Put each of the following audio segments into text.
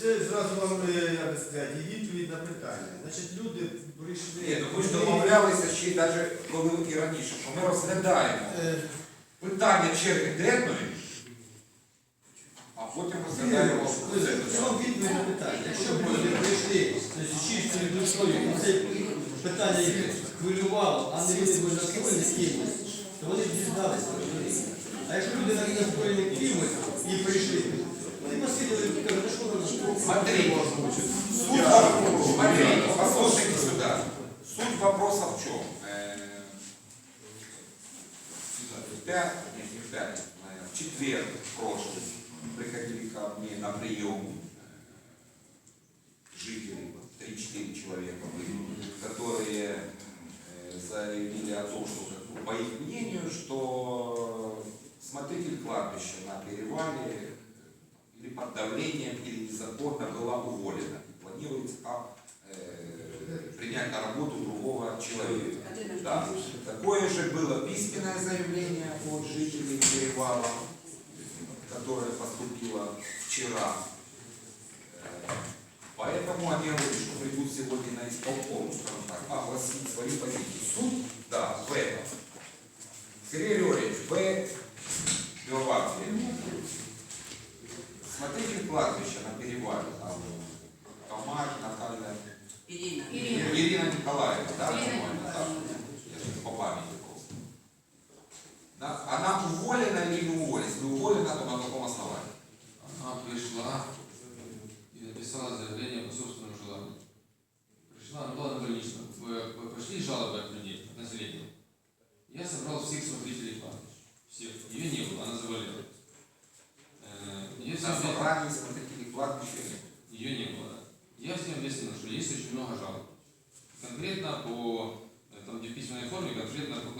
це зразу вам, е, би сказати, і відповідь на питання. Значить, люди прийшли. Ні, ну ви ж домовлялися ще й навіть коли і раніше, що ми розглядаємо Е, питання черги денної, а потім розглядаємо. Це вам відповідь на питання. Якщо б люди прийшли з чистою душою, і це питання їх хвилювало, а не вони були настроєні з кимось, то вони б дізналися. А якщо люди навіть настроєні кимось і прийшли, Смотри, суть вопроса, смотри, послушайте сюда. Суть вопроса в чем? Э, В пятницу, в четверг прошлый приходили ко мне на прием э, жители, 3-4 человека были, которые э, заявили о том, что, по их мнению, что смотритель кладбища на перевале или под давлением, или незаконно была уволена. И планируется а, э, принять на работу другого человека. Да. Такое же было письменное заявление от жителей Перевала, которое поступило вчера. Э, Поэтому они говорят, что придут сегодня на исполком, скажем так, огласить свои позиции. Суть, да, в этом. Сергей Григорьевич, вы пивоварки. Смотрите кладбище на перевале, там, Тамар, Наталья, Ирина. Ирина Николаевна, да, Ирина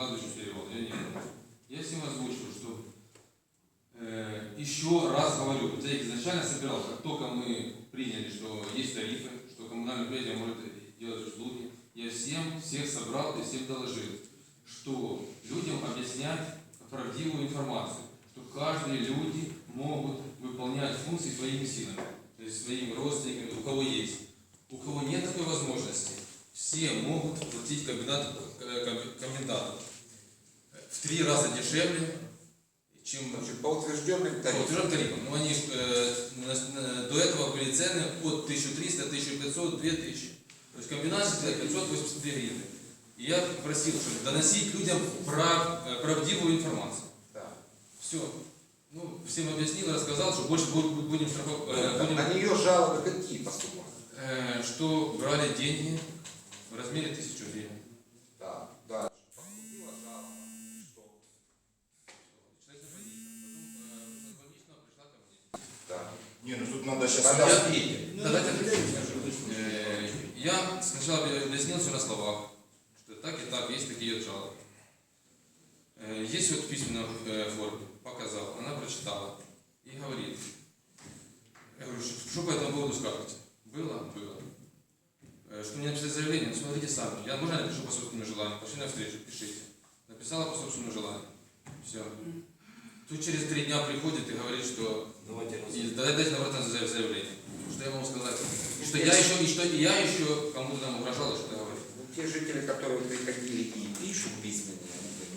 кладбищу перевод, ее не было. Я всем озвучил, что э, еще раз говорю, я изначально собирал, как только мы приняли, что есть тарифы, что коммунальное предприятие может делать услуги, я всем всех собрал и всем доложил, что людям объяснять правдивую информацию, что каждые люди могут выполнять функции своими силами, то есть своими родственниками, у кого есть. У кого нет такой возможности, все могут платить комбинату, э, ком- коменданту в три раза дешевле, чем Значит, по утвержденным по тарифам. утвержденным тарифам. Ну, они э, до этого были цены от 1300, 1500, 2000. То есть комбинация 582 гривны. И я просил, чтобы доносить людям прав- э, правдивую информацию. Да. Все. Ну, всем объяснил, рассказал, что больше бу- бу- будем штрафовать. будем, На нее жалобы какие поступают? э, что брали деньги в размере 1000 гривен. Да, да. Поступила жалоба, что? Человек на больничном. Потом э, из больничного пришла ко мне. Да. Не, ну тут надо сейчас... Ну, Да, дайте ну. Э, Я сначала объяснил все на словах, что так и так, есть такие вот жалобы. Э, Есть вот э, форме, показал, она прочитала и говорит, я говорю, что, что по этому поводу скажете? Было? Было. Э, Что мне написать заявление? Ну, смотрите сами. Я, можно я напишу по собственному желанию? Пошли на встречу, пишите. Написала по собственному желанию. Все. Тут через три дня приходит и говорит, что и да- дайте обратно за- заявление. Что я могу сказать? Что я еще, и что и я еще кому-то там угрожал, что говорит. Ну, те жители, которые приходили и пишут письменные,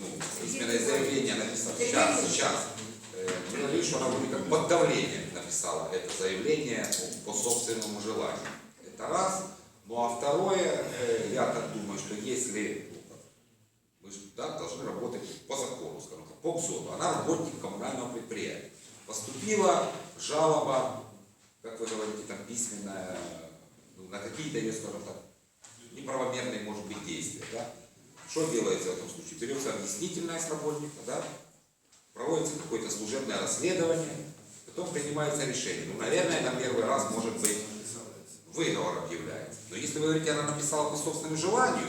ну, письменное заявление написано сейчас, сейчас, э, она вроде как под давлением написала это заявление по, по собственному желанию. Это раз. Ну а второе, э, я так думаю, что если мы же да, должны работать по закону, скажем так, по КСОТу, она работник коммунального предприятия. Поступила жалоба, как вы говорите, там письменная, ну, на какие-то ее, скажем так, неправомерные, может быть, действия. Да? Что делается в этом случае? Берется объяснительная с работника, да? проводится какое-то служебное расследование, потом принимается решение. Ну, наверное, на первый раз, может быть, выговор объявляется. Но если вы говорите, она написала по собственному желанию,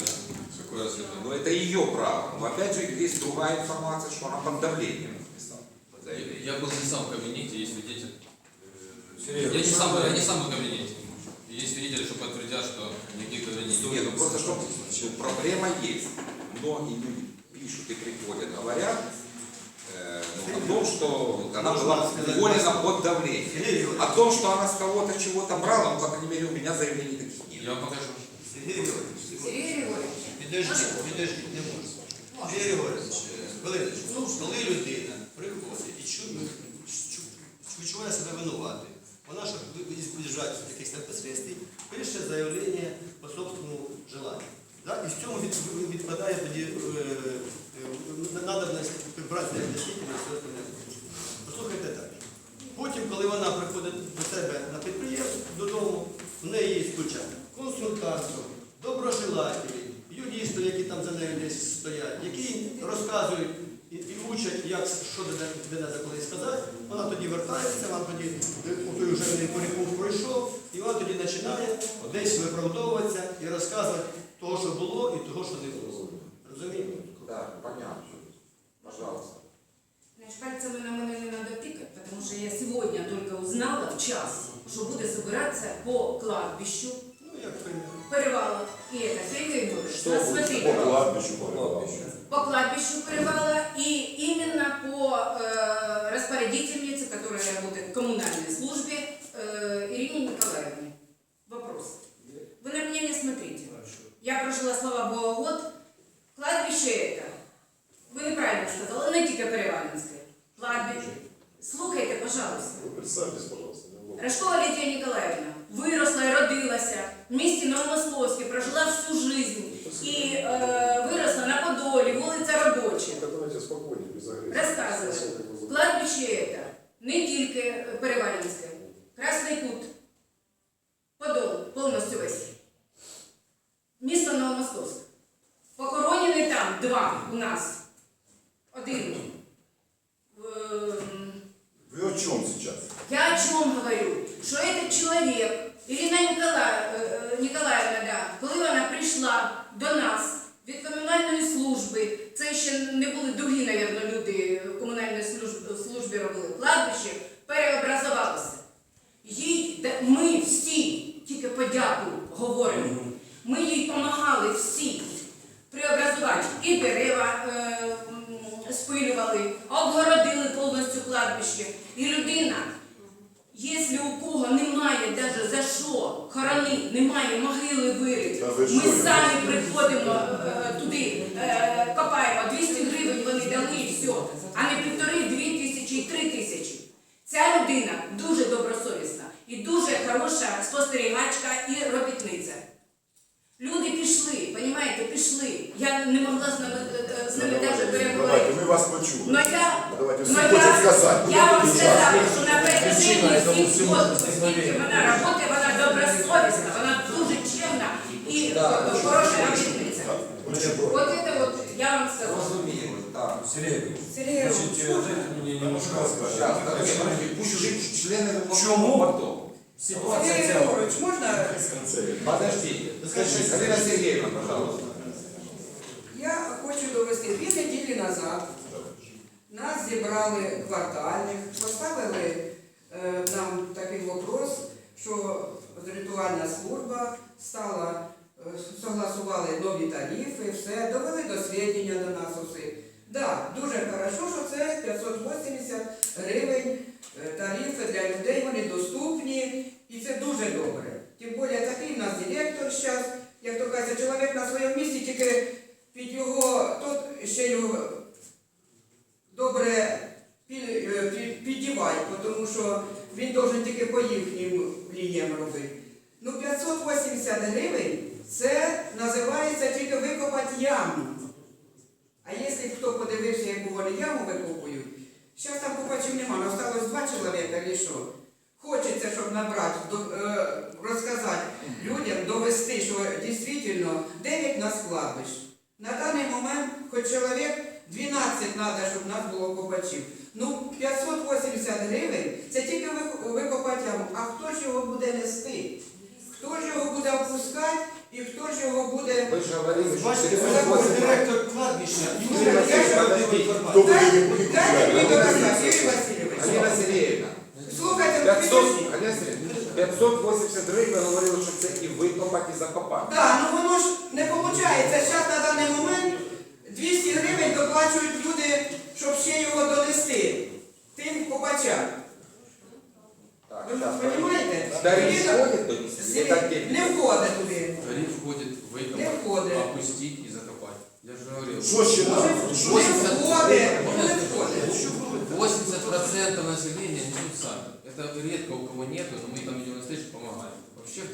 Какое но это ее право. Но опять же, есть другая информация, что она под давлением написала. Я был не сам в кабинете, есть свидетель. Серьезно? Я не сам, я не сам в кабинете. Есть свидетели, что подтвердят, что никаких кабинетов Нет, ну просто что проблема есть. Многие люди пишут и приходят, говорят, э, ну, в том, что она Можно была сказать, уволена под давлением. Сергей Григорьевич, О том, что она с кого-то чего-то брала, ну, по крайней мере, у меня заявлений таких нет. Я вам покажу. Сергій Григорьович, Сергій Григорьович, підождіть, підождіть, не можна. Сергій Григорьович, е, хвилиночку, ну, коли людина приходить і чу- чу- відчуває себе винувати, вона ж від'їжджає з якихось непосредствий, пише заявлення по собственному желанню. Да? І в цьому від- відпадає тоді надобність брати дійсно. Послухайте так. Потім, коли вона приходить до себе на підприємство, додому, в неї є куча консультантів, доброжелателі, юристів, які там за нею десь стоять, які розказують і, і учать, як, що де, треба коли сказати. Вона тоді вертається, вона тоді е, той вже неї пройшов, і вона тоді починає десь виправдовуватися і розказувати того, що було, і того, що не було. Розумієте? Да, понятно. Пожалуйста. значит, пальцами на мене не надо тыкать, потому что я сегодня только узнала в час, что буде собираться по кладбищу, Ну, як примір. перевала. И это, Сергей Григорьевич, Что нас будет смотрите, по кладбищу, по кладбищу? по кладбищу перевала и именно по э, распорядительнице, которая работает в коммунальной службе, э, Ирине Николаевне. Вопрос. Вы на меня не смотрите. Я прожила, слава Богу, год. вона прийшла до нас від комунальної служби, це ще не були другі, мабуть, люди комунальної служби, служби робили, кладбище переобразувалося. Їй, да- ми всі, тільки подяку говоримо, ми їй допомагали всі преобразувати. І дерева е, м, спилювали, обгородили повністю кладбище. І людина, якщо у кого немає навіть за що хоронити, немає могили вирити, Та ви ми що, самі приходимо е, туди, е, копаємо, 200 гривень вони дали і все, а не півтори, дві тисячі і три тисячі. Ця людина дуже добросовісна і дуже хороша спостерігачка і робітниця. Люди пішли, понімаєте, пішли. Я не могла з ними, е, з ними навіть Давайте, переговорити. мы вас почули. Но я, Давайте, но все хочет сказать. я, я вам Будете сказала, сейчас. що на протяжении всіх год, скільки вона працює, вона добросовісна, вона дуже чемна і е, хороша робітниця. Почему? От це от я вам сказала. Разумеется, да. Сергей, Сергій значит, э, дайте мне немножко Рассказывай. Сейчас, подожди, подожди, пусть чл- члены Чему? Потом. ситуация Сергей ця. Григорович, можно? Подождите. Скажи, Галина Сергеевна, пожалуйста. Я хочу довести дві неділі назад. Нас зібрали квартальних, поставили е, нам такий вопрос, що ритуальна служба стала, е, согласували нові тарифи, все, довели до свідчення до нас усіх. Да, дуже хорошо, що це 580 гривень е, тарифи для людей, вони доступні, і це дуже добре. Тим більше такий в нас директор зараз, як то кажуть, чоловік на своєму місці, тільки під його, тут ще його добре під, е, під, піддівай, тому що він должен тільки по їхнім лініям робити. Ну 580 гривень це називається тільки викопати яму. А якщо хто подивився, яку вони яму викопують, зараз там немає, осталось два чоловіка чи що. Хочеться, щоб набрати, е, розказати людям, довести, що дійсно 9 нас кладбищ. На даний момент хоч чоловік 12 треба, щоб нас було копачів. Ну, 580 гривень це тільки ви- викопати. А хто ж його буде нести? Хто ж його буде опускати і хто ж його буде. Вы же говорили, что Бачите, 480. директор кладбища. Ну, Юрій я Васильович, ж- правдиву інформацію. Дайте дайте мені дорости, Юрій Васильович. Галина Сергеевна, Слухайте, ви 500, підождіть. Галина Сергеевна, 580 гривень, ви говорили, що це і викопати, і закопати. Так, ну воно ж не виходить. Зараз на даний момент 200 гривень доплачують люди,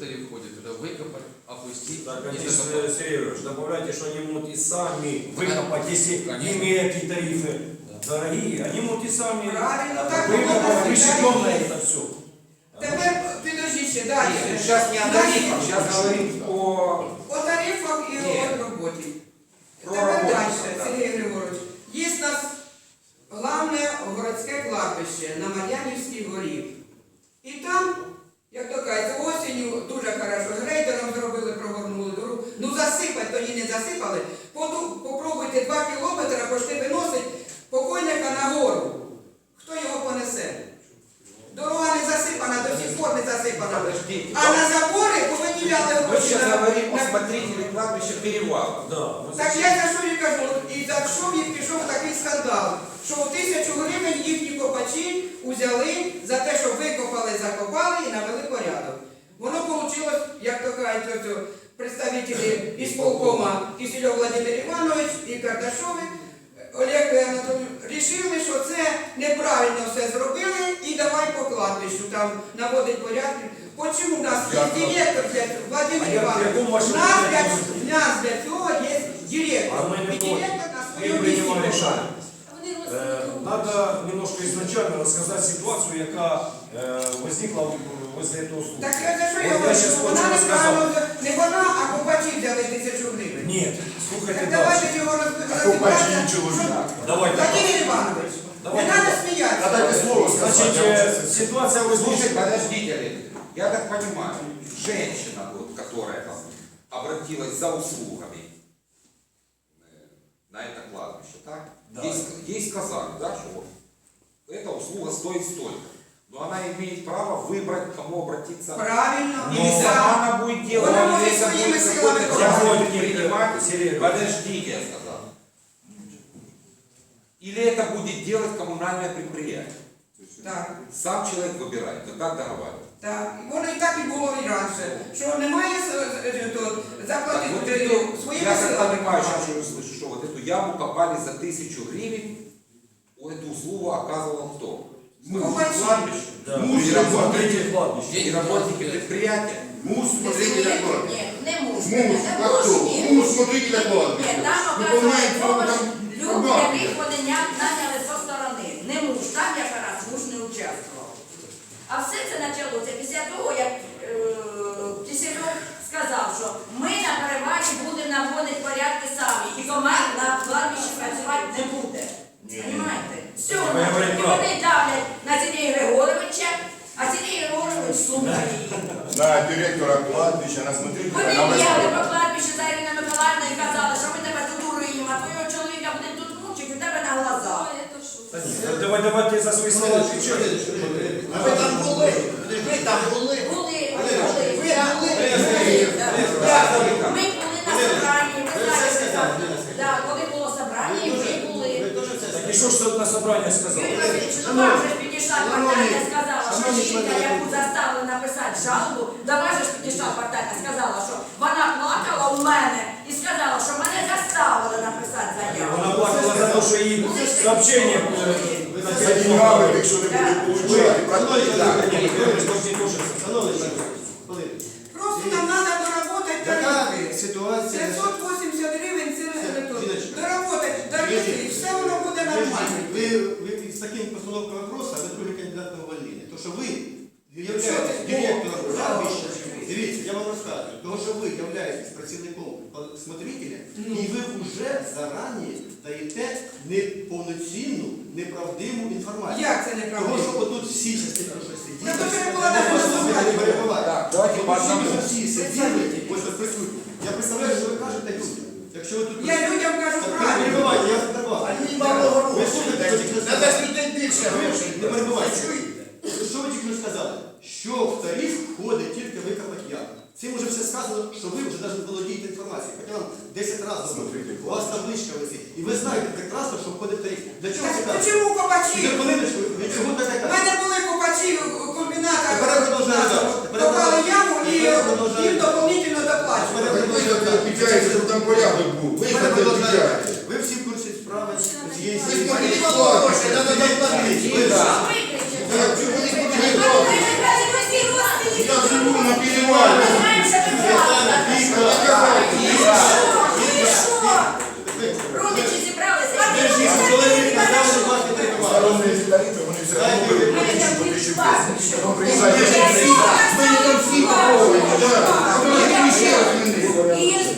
Вообще в тариф входит это выкопать, опустить Так, и они же, закопать. Сергей Ильич, добавляйте, что они могут и сами выкопать, если Конечно. имеют и тарифы дорогие, они могут и сами Правильно, так выкопать, воно высеком на тарифи. это все. Тепер підожди ще далі. Сейчас не о тарифах, сейчас говорим о... По тарифах і Ні. о роботі. представники із полкома Кисельов Владимир Іванович і Кардашови, Олег Анатолійович, рішили, що це неправильно все зробили і давай по кладбищу там наводить порядки. Почому у нас є директор для Владимир А я- Іванович? я думаю, що Нас це для, не нас для цього є директор. А ми не І проти. директор на Мы своєму місці. принимали був. шаг. Э, Надо немножко изначально рассказать ситуацию, яка э, возникла в- возле этого случая. Так я за що От я я говорю, щас що хочу вона розказати. неправильно, не вона, а копачі взяли тисячу гривень. Нет, слухайте Так дальше. давайте його А копачі розбиратися. чоловіка. Давайте. Владимир Іванович, не Давайте. треба А сміятися. дайте слово Значит, сказати. э, я вам це- ситуация Слушай, возникла. подождите, Олег. Я так понимаю, женщина, вот, которая там обратилась за услугами э, на это кладбище, так? Да. Ей, ск- ей сказали, да, что вот эта услуга стоит столько. Но она имеет право выбрать, к кому обратиться. Правильно. Или І сама сам. она будет делать, Она или может это своими будет силами какой-то тоже. частный Работник, предприниматель. Сергей. Подождите, я сказал. Или это будет делать коммунальное предприятие. Так, Сам человек выбирает, вы так договариваетесь. так. Воно і так і було і раніше. Що немає с- е, то, Так, заплатити вот е, эту, своїми я так силами. понимаю, сейчас уже слышу, что вот эту яму копали за тысячу гривен, эту услугу оказывал кто? Копачи. Кладбище. Да. Работает. Смотрите кладбище. И работники предприятия. Муж смотрителя кладбища. Ні, не муж. Муж, Не а хто? ні. Муж смотрителя кладбища. Ні, там Выполняет оказує право помощь там люди, яких вони ня- наняли со сторони. Не муж, там якраз муж не участвував. А все це почалося після того, як е, Кисельов сказав, що ми на перевагі будемо наводити порядки самі, і команд на кладбищі працювати не буде. Все, І вони давлять на Сергія Григоровича, а Сергій Григорович їх. На директора кладбища, на смотрителя, Вони на бігали по кладбищу за Ірина Миколаївна і казали, що ми тебе тут уриємо, а твого чоловіка буде тут мучити у тебе на глазах. Давай, давайте за свои слова. А ви там були? Ви там були? Були, були, ви да, були? були, да. Да. Ми були на собранні, ви Ви все знаєте, сказали, так. Ірина Сергіївна. Да, коли було собрання, і ви були. Ви теж что ж тут на собрание сказал? Юрій Васильович, ну вам же ж підійшла квартальна, сказала, що жінка, яку заставили написати жалобу, до вас же ж підійшла квартальна, сказала, що вона плакала у мене і сказала, що мене заставили написати заяву. Она плакала за то, что ей сообщение э, якщо не буде получати. Шановні. Просто нам треба доработати тарифи. ситуація? 580 гривень це не то. Доработати тарифи, і все воно буде нормально. Ви, ви з таким постановкою вопроса, ви другий кандидат на увольнення. То, що ви являєтесь директором кладбища, дивіться, я вам розказую, тому що ви являєтесь працівником смотрителя, і ви вже зарані даєте неповноцінну, неправдиву інформацію. Як це Тому що отут всі частини, що сиділи, Ну, то. Так, давайте Тому ви всі сиділи, ось тут присутні. Я представляю, що ви кажете людям. Якщо ви тут Я людям кажу правильно. я перебиваю. Они На Ви що тільки Надо людей більше грошей. не перебувайте. Що ви тільки сказали? Що в тариф входить тільки викопати яму. Цим вже все сказано, що ви вже навіть володієте інформацією. Хоча вам 10 разів. У вас табличка висить. І ви знаєте прекрасно, що входить в тариф. Для чого це кажуть? Чому копачі?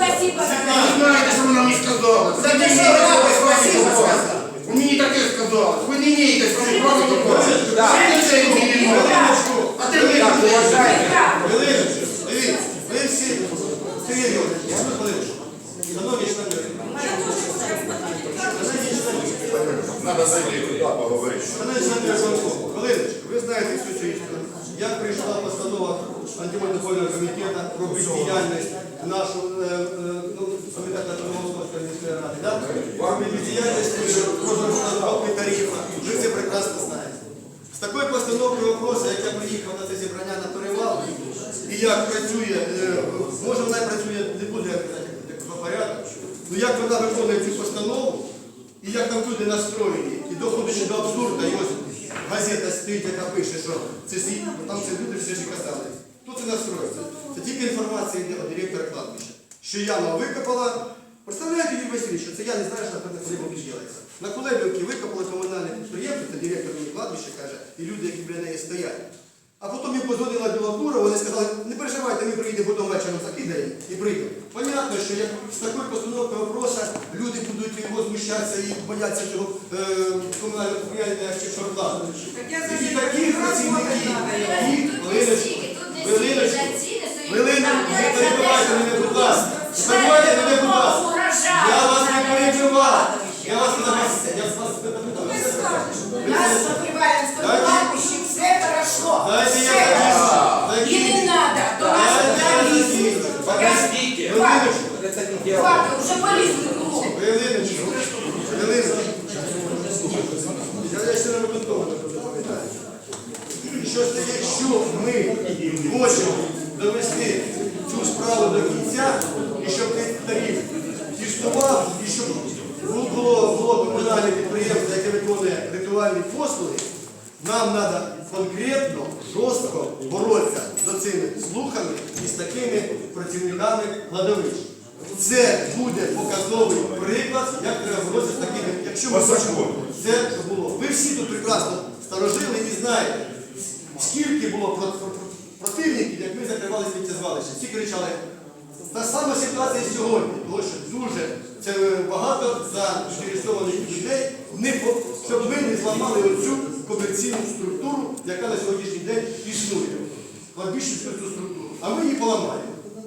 Спасибо. Ви знаєте, що вона мені сказала? За те, що ви спасибо сказали. Ви мені таке сказали. Ви не вмієте правду. Ви це не вмієте. А ти не Так, Хвилиночку, дивіться, ви всі Георгійович, я хвилиночку. Шановні члени, Треба зайти туди, поговорити. шановні члени виконкому, хвилиночку, ви знаєте всю цю історію. Як прийшла постанова антимонопольного комітету про бездіяльність нашу е, е, ну, комітету міської ради, да? про бездіяльність е, розробки тарифа. Ви це прекрасно знаєте. З такою постановкою вопросу, як я приїхав на це зібрання на перевал, і як працює, е, може вона і працює, не буде по порядку, ну як вона виконує цю постанову, і як там люди настроєні, і доходить до абсурду, і ось газета стоїть, яка пише, що це світ, там це люди все ж казали. Хто це настроїться? Це тільки інформація йде від директора кладбища, що яма викопала. Представляєте, Юрій Васильович, що це я не знаю, що на Кулебові робиться. На Кулебівці викопали комунальне підприємство, це директор кладбища каже, і люди, які біля неї стоять. А потім їм позвонила білокура, вони сказали, не переживайте, ми приїдемо потім вечором закидаємо і прийдемо. Понятно, що як з такою постановкою вопроса люди будуть возмущатися і бояться цього е, комунального підприємства, я за такі працівники, можна які, хвилиночку, хвилиночку, хвилиночку, не перебивайте мене, будь ласка, не перебивайте мене, будь ласка. Я вас не перебивав, я вас не вас, я вас не перебивав. Нас на Привалинском Дайте- кладбище все хорошо. Дайте я Все хорошо. закінчу. И не надо до нас Дайте я полезли. закінчу. подождите. Хвилиночку. Это не дело. Хватит, уже полезли кругом. Хвилиночку, хвилиночку. Я я ще не виконкому не пам'ятаю. Що ж таке, якщо ми хочемо довести цю справу до кінця, і щоб цей тариф існував, і щоб було, було комунальне підприємство, яке виконує ритуальні послуги, нам треба конкретно, жорстко боротися з цими слухами і з такими працівниками кладовищ. Це буде показовий приклад, як треба боротися з такими, якщо ми хочемо це що було. Ви всі тут прекрасно старожили і знаєте, скільки було про- про- про- противників, як ми закривали сміттєзвалище. Всі кричали. Та сама ситуація і сьогодні, тому що дуже це багато заінтересованих людей, не щоб ми не зламали оцю комерційну структуру, яка на сьогоднішній день існує. Кладбищенську цю структуру. А ми її поламаємо.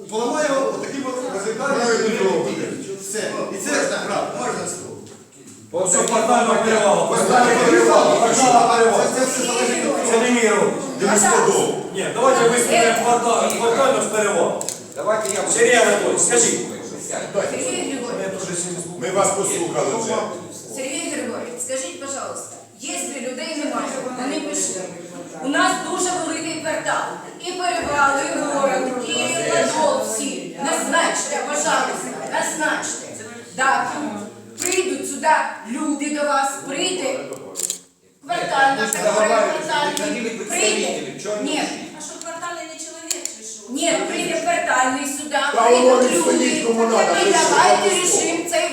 Поламаємо отаким от радикальним Правильно діям. робите. Все. І це правда. Можна слово. Все квартально перевал. Поставте перевал. Квартально перевал. Це все залежить від Це не міру. Ні, давайте виставимо квартально, квартально перевал. Давайте я... Скажи. Сергей Григорьевич, Ми вас послухали вже. Сергій Григорьович, скажіть, пожалуйста, якщо людей немає, вони пішли. У нас дуже великий квартал. І перевали, і город, і ладол всі. Назначте, пожалуйста, назначте. дату. Прийдуть сюди люди до вас, прийде квартальна, квартальний, прийде. Ні. А що квартальний не чоловік чи що? Ні, прийде квартальний сюди, прийдуть люди. І давайте рішимо цей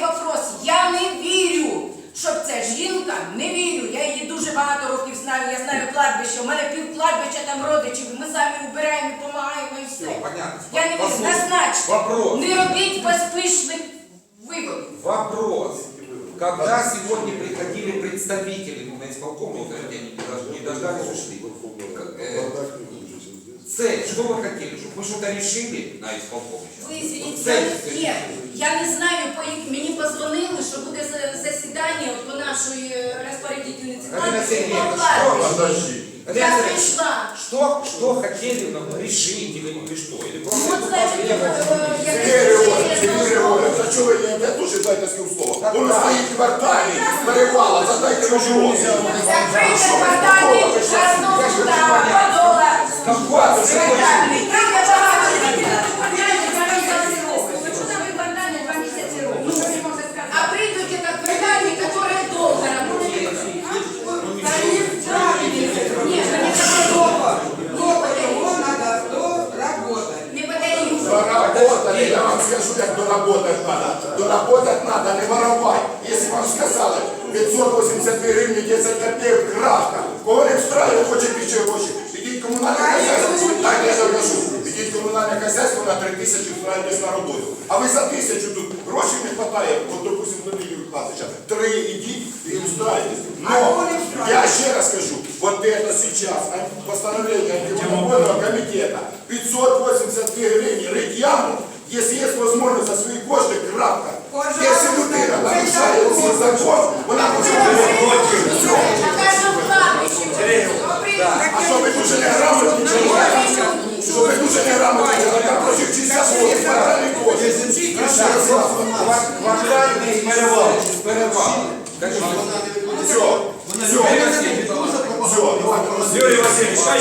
понятно. Я не вірю. Послушай, Назначте. Вопрос. Не робіть поспішних виводів. Вопрос. Когда сегодня приходили представители ну, на исполком, вот они не дож- не дождались, ушли. К- э, Цель, что вы хотели? Чтобы мы что-то решили на исполкоме? сейчас? Ви извините, Цель, я не, цель. ні, я не знаю, по як мені позвонили, що буде за- засідання от по нашої е, розпорядительниці Галина кладбища, Сергіївна, по кладбищу. Подожди. Я пришла. Что, что хотели нам решить или, или что? Или просто Вот знаете, я, э, я Сергій Григорович, Сергій Григорович, Он чого ви не дуже дайте з ним слово? Воно в кварталі, перевала, задайте можливість. Закрыто продали одну суда, работать надо, то работать надо, не воровать. Если вам сказали, 582 гривні 10 копеек крашка, кого не встраивает, хочет еще хочет. Идите коммунальное хозяйство, так я же кажу. Ідіть комунальне хазяйство на 3 тисячі встраєтесь на роботу. А ви за тисячу тут грошей не вистачає, от допустим, до Лілії Класича. Три ідіть і встраєтесь. Но я ще раз кажу, вот это сейчас постановление антимонопольного комитета 582 гривень рить яму Если є возможность за свої кошти, кратко. якщо людина нарушает цей закон, вона А що ви дуже не неграмотні чоловіка? Що ви дуже неграмотні чоловіка? Прошу вчитися свої квартальні кошти. Квартальний перевал. Перевал. Все. Все. Все. Юрій Васильович, хай